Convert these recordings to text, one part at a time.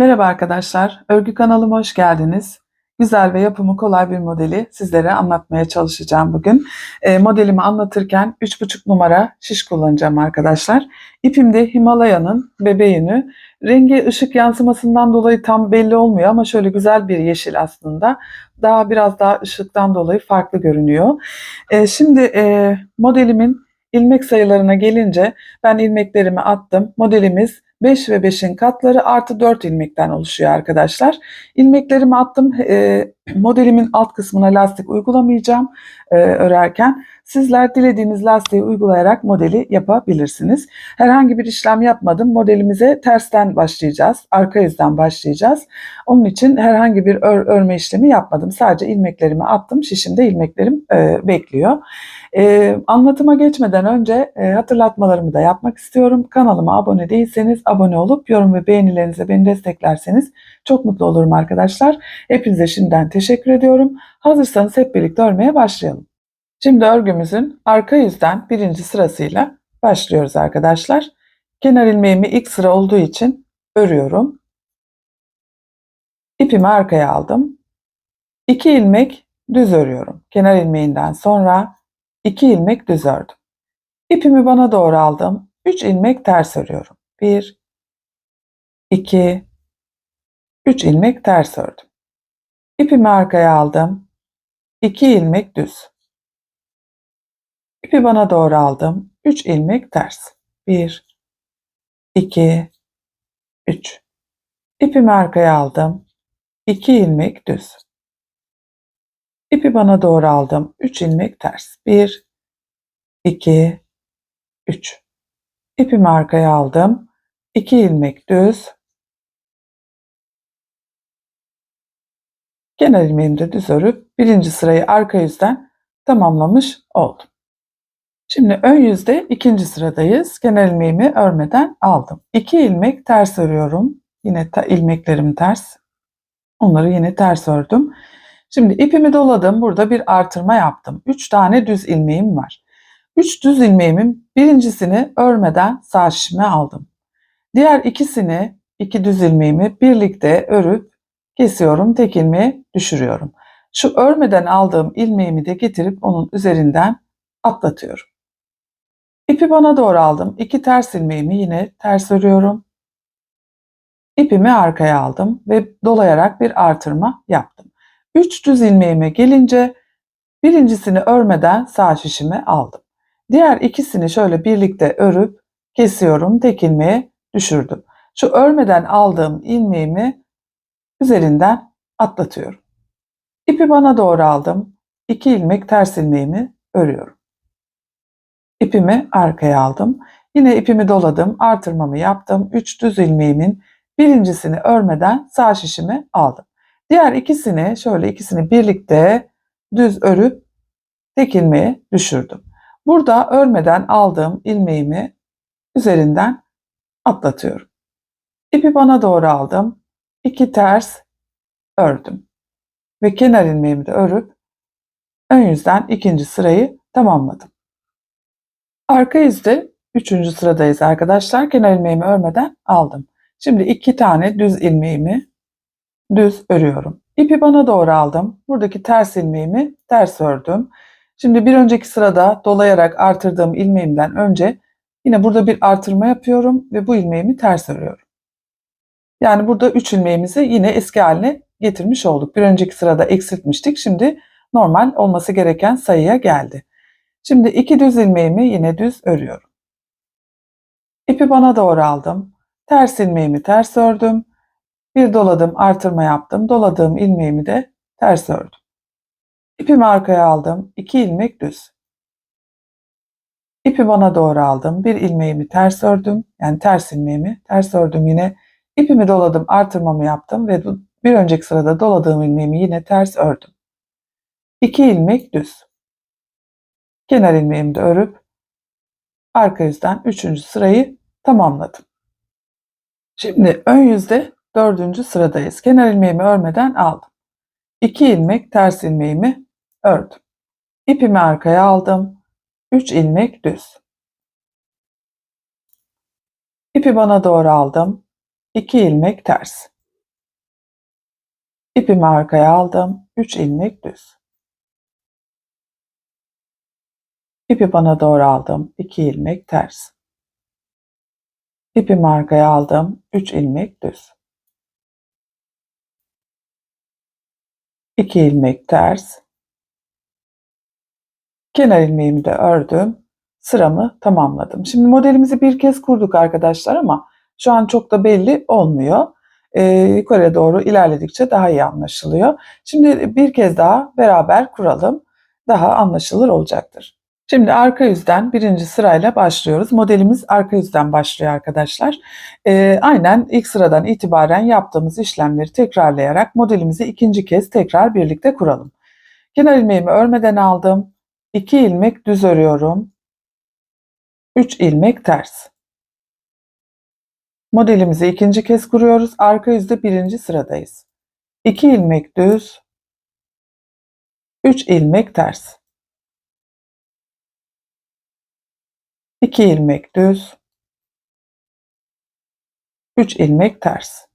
Merhaba arkadaşlar, örgü kanalıma hoş geldiniz. Güzel ve yapımı kolay bir modeli sizlere anlatmaya çalışacağım bugün. E, modelimi anlatırken 3,5 numara şiş kullanacağım arkadaşlar. İpim de Himalaya'nın bebe yünü. Rengi ışık yansımasından dolayı tam belli olmuyor ama şöyle güzel bir yeşil aslında. Daha biraz daha ışıktan dolayı farklı görünüyor. E, şimdi e, modelimin ilmek sayılarına gelince ben ilmeklerimi attım. Modelimiz 5 ve 5'in katları artı 4 ilmekten oluşuyor arkadaşlar. İlmeklerimi attım. E, modelimin alt kısmına lastik uygulamayacağım e, örerken. Sizler dilediğiniz lastiği uygulayarak modeli yapabilirsiniz. Herhangi bir işlem yapmadım. Modelimize tersten başlayacağız. Arka yüzden başlayacağız. Onun için herhangi bir ör, örme işlemi yapmadım. Sadece ilmeklerimi attım. Şişimde ilmeklerim e, bekliyor. Ee, anlatıma geçmeden önce e, hatırlatmalarımı da yapmak istiyorum. Kanalıma abone değilseniz abone olup yorum ve beğenilerinize beni desteklerseniz çok mutlu olurum arkadaşlar. Hepinize şimdiden teşekkür ediyorum. Hazırsanız hep birlikte örmeye başlayalım. Şimdi örgümüzün arka yüzden birinci sırasıyla başlıyoruz arkadaşlar. Kenar ilmeğimi ilk sıra olduğu için örüyorum. İpimi arkaya aldım. 2 ilmek düz örüyorum. Kenar ilmeğinden sonra 2 ilmek düz ördüm. İpimi bana doğru aldım. 3 ilmek ters örüyorum. 1 2 3 ilmek ters ördüm. İpimi arkaya aldım. 2 ilmek düz. İpi bana doğru aldım. 3 ilmek ters. 1 2 3 İpimi arkaya aldım. 2 ilmek düz. İpi bana doğru aldım. 3 ilmek ters. 1 2 3 İpimi arkaya aldım. 2 ilmek düz. Kenar ilmeğimi de düz örüp birinci sırayı arka yüzden tamamlamış oldum. Şimdi ön yüzde ikinci sıradayız. Kenar ilmeğimi örmeden aldım. 2 ilmek ters örüyorum. Yine ta, ilmeklerim ters. Onları yine ters ördüm. Şimdi ipimi doladım. Burada bir artırma yaptım. 3 tane düz ilmeğim var. 3 düz ilmeğimin birincisini örmeden sağ şişime aldım. Diğer ikisini, iki düz ilmeğimi birlikte örüp kesiyorum. Tek ilmeği düşürüyorum. Şu örmeden aldığım ilmeğimi de getirip onun üzerinden atlatıyorum. İpi bana doğru aldım. İki ters ilmeğimi yine ters örüyorum. İpimi arkaya aldım ve dolayarak bir artırma yaptım. 3 düz ilmeğime gelince birincisini örmeden sağ şişime aldım. Diğer ikisini şöyle birlikte örüp kesiyorum. Tek ilmeğe düşürdüm. Şu örmeden aldığım ilmeğimi üzerinden atlatıyorum. İpi bana doğru aldım. 2 ilmek ters ilmeğimi örüyorum. İpimi arkaya aldım. Yine ipimi doladım, artırmamı yaptım. 3 düz ilmeğimin birincisini örmeden sağ şişimi aldım. Diğer ikisini şöyle ikisini birlikte düz örüp tek ilmeğe düşürdüm. Burada örmeden aldığım ilmeğimi üzerinden atlatıyorum. İpi bana doğru aldım. İki ters ördüm. Ve kenar ilmeğimi de örüp ön yüzden ikinci sırayı tamamladım. Arka yüzde üçüncü sıradayız arkadaşlar. Kenar ilmeğimi örmeden aldım. Şimdi iki tane düz ilmeğimi düz örüyorum. İpi bana doğru aldım. Buradaki ters ilmeğimi ters ördüm. Şimdi bir önceki sırada dolayarak artırdığım ilmeğimden önce yine burada bir artırma yapıyorum ve bu ilmeğimi ters örüyorum. Yani burada 3 ilmeğimizi yine eski haline getirmiş olduk. Bir önceki sırada eksiltmiştik. Şimdi normal olması gereken sayıya geldi. Şimdi iki düz ilmeğimi yine düz örüyorum. İpi bana doğru aldım. Ters ilmeğimi ters ördüm. Bir doladım, artırma yaptım. Doladığım ilmeğimi de ters ördüm. İpimi arkaya aldım. 2 ilmek düz. İpi bana doğru aldım. Bir ilmeğimi ters ördüm. Yani ters ilmeğimi ters ördüm yine. İpimi doladım, artırmamı yaptım ve bir önceki sırada doladığım ilmeğimi yine ters ördüm. 2 ilmek düz. Kenar ilmeğimi de örüp arka yüzden 3. sırayı tamamladım. Şimdi ön yüzde 4. sıradayız. Kenar ilmeğimi örmeden aldım. 2 ilmek ters ilmeğimi ördüm. İpimi arkaya aldım. 3 ilmek düz. İpi bana doğru aldım. 2 ilmek ters. İpimi arkaya aldım. 3 ilmek düz. İpi bana doğru aldım. 2 ilmek ters. İpimi arkaya aldım. 3 ilmek düz. 2 ilmek ters. Kenar ilmeğimi de ördüm. Sıramı tamamladım. Şimdi modelimizi bir kez kurduk arkadaşlar ama şu an çok da belli olmuyor. Ee, yukarıya doğru ilerledikçe daha iyi anlaşılıyor. Şimdi bir kez daha beraber kuralım. Daha anlaşılır olacaktır. Şimdi arka yüzden birinci sırayla başlıyoruz. Modelimiz arka yüzden başlıyor arkadaşlar. Ee, aynen ilk sıradan itibaren yaptığımız işlemleri tekrarlayarak modelimizi ikinci kez tekrar birlikte kuralım. Kenar ilmeğimi örmeden aldım. 2 ilmek düz örüyorum. 3 ilmek ters. Modelimizi ikinci kez kuruyoruz. Arka yüzde birinci sıradayız. 2 ilmek düz. 3 ilmek ters. 2 ilmek düz. 3 ilmek ters.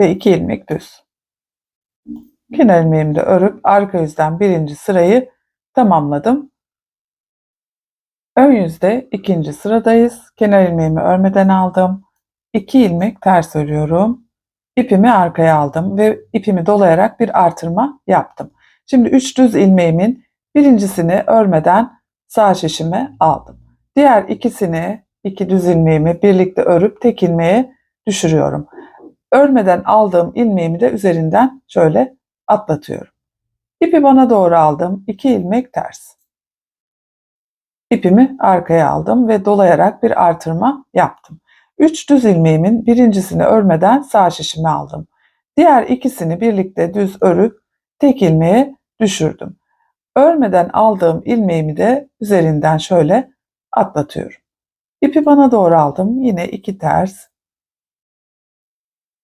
Ve 2 ilmek düz. Kenar ilmeğimi de örüp arka yüzden birinci sırayı tamamladım. Ön yüzde ikinci sıradayız. Kenar ilmeğimi örmeden aldım. 2 ilmek ters örüyorum. İpimi arkaya aldım ve ipimi dolayarak bir artırma yaptım. Şimdi 3 düz ilmeğimin birincisini örmeden sağ şişime aldım. Diğer ikisini, iki düz ilmeğimi birlikte örüp tek ilmeğe düşürüyorum. Örmeden aldığım ilmeğimi de üzerinden şöyle atlatıyorum. İpi bana doğru aldım. 2 ilmek ters. İpimi arkaya aldım ve dolayarak bir artırma yaptım. 3 düz ilmeğimin birincisini örmeden sağ şişime aldım. Diğer ikisini birlikte düz örüp tek ilmeğe düşürdüm. Örmeden aldığım ilmeğimi de üzerinden şöyle atlatıyorum. İpi bana doğru aldım. Yine iki ters.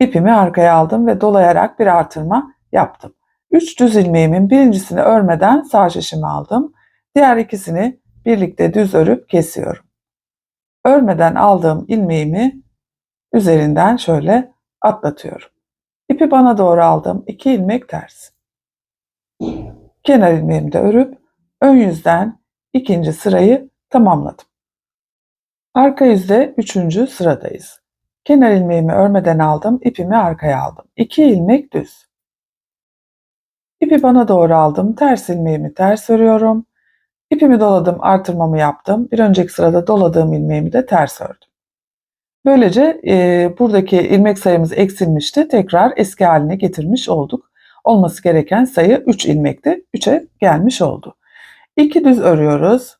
İpimi arkaya aldım ve dolayarak bir artırma yaptım. 3 düz ilmeğimin birincisini örmeden sağ şişime aldım. Diğer ikisini birlikte düz örüp kesiyorum. Örmeden aldığım ilmeğimi üzerinden şöyle atlatıyorum. İpi bana doğru aldım. 2 ilmek ters. Kenar ilmeğimi de örüp ön yüzden ikinci sırayı tamamladım. Arka yüzde üçüncü sıradayız. Kenar ilmeğimi örmeden aldım, ipimi arkaya aldım. 2 ilmek düz. İpi bana doğru aldım. Ters ilmeğimi ters örüyorum. İpimi doladım, artırmamı yaptım. Bir önceki sırada doladığım ilmeğimi de ters ördüm. Böylece e, buradaki ilmek sayımız eksilmişti. Tekrar eski haline getirmiş olduk. Olması gereken sayı 3 ilmekti. 3'e gelmiş oldu. 2 düz örüyoruz.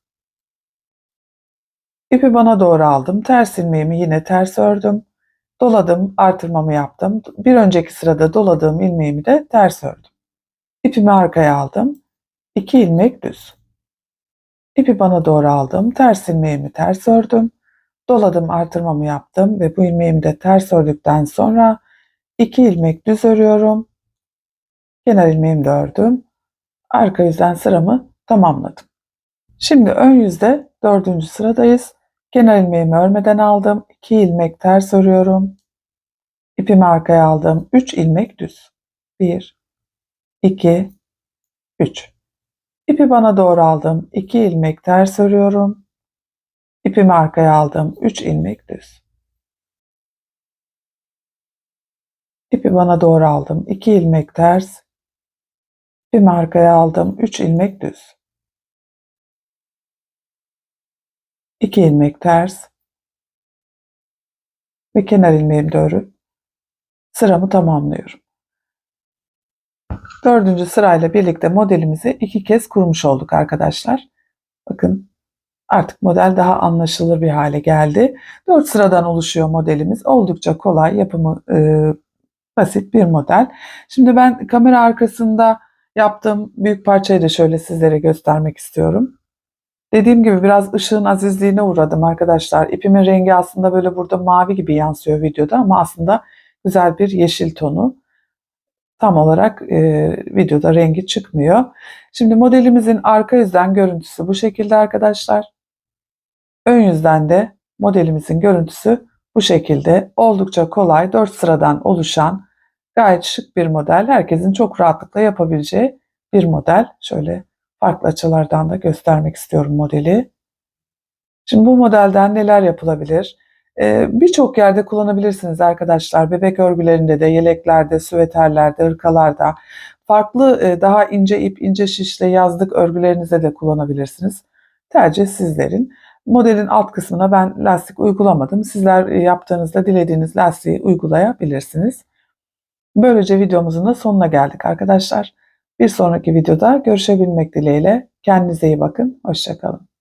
İpi bana doğru aldım. Ters ilmeğimi yine ters ördüm. Doladım, artırmamı yaptım. Bir önceki sırada doladığım ilmeğimi de ters ördüm. İpimi arkaya aldım. 2 ilmek düz. İpi bana doğru aldım. Ters ilmeğimi ters ördüm. Doladım, artırmamı yaptım ve bu ilmeğimi de ters ördükten sonra 2 ilmek düz örüyorum. Kenar ilmeğimi de ördüm. Arka yüzden sıramı tamamladım. Şimdi ön yüzde dördüncü sıradayız. Kenar ilmeğimi örmeden aldım. 2 ilmek ters örüyorum. İpimi arkaya aldım. 3 ilmek düz. 1 2 3 İpi bana doğru aldım. 2 ilmek ters örüyorum. İpimi arkaya aldım. 3 ilmek düz. İpi bana doğru aldım. 2 ilmek ters. İpimi arkaya aldım. 3 ilmek düz. 2 ilmek ters ve kenar ilmeğimi de örüp sıramı tamamlıyorum. Dördüncü sırayla birlikte modelimizi iki kez kurmuş olduk arkadaşlar. Bakın artık model daha anlaşılır bir hale geldi. Dört sıradan oluşuyor modelimiz. Oldukça kolay, yapımı e, basit bir model. Şimdi ben kamera arkasında yaptığım büyük parçayı da şöyle sizlere göstermek istiyorum. Dediğim gibi biraz ışığın azizliğine uğradım arkadaşlar. İpimin rengi aslında böyle burada mavi gibi yansıyor videoda ama aslında güzel bir yeşil tonu. Tam olarak e, videoda rengi çıkmıyor. Şimdi modelimizin arka yüzden görüntüsü bu şekilde arkadaşlar. Ön yüzden de modelimizin görüntüsü Bu şekilde oldukça kolay 4 sıradan oluşan gayet şık bir model. Herkesin çok rahatlıkla yapabileceği bir model. Şöyle farklı açılardan da göstermek istiyorum modeli. Şimdi bu modelden neler yapılabilir? Ee, Birçok yerde kullanabilirsiniz arkadaşlar. Bebek örgülerinde de, yeleklerde, süveterlerde, hırkalarda. Farklı e, daha ince ip, ince şişle yazlık örgülerinizde de kullanabilirsiniz. Tercih sizlerin. Modelin alt kısmına ben lastik uygulamadım. Sizler e, yaptığınızda dilediğiniz lastiği uygulayabilirsiniz. Böylece videomuzun da sonuna geldik arkadaşlar. Bir sonraki videoda görüşebilmek dileğiyle. Kendinize iyi bakın. Hoşçakalın.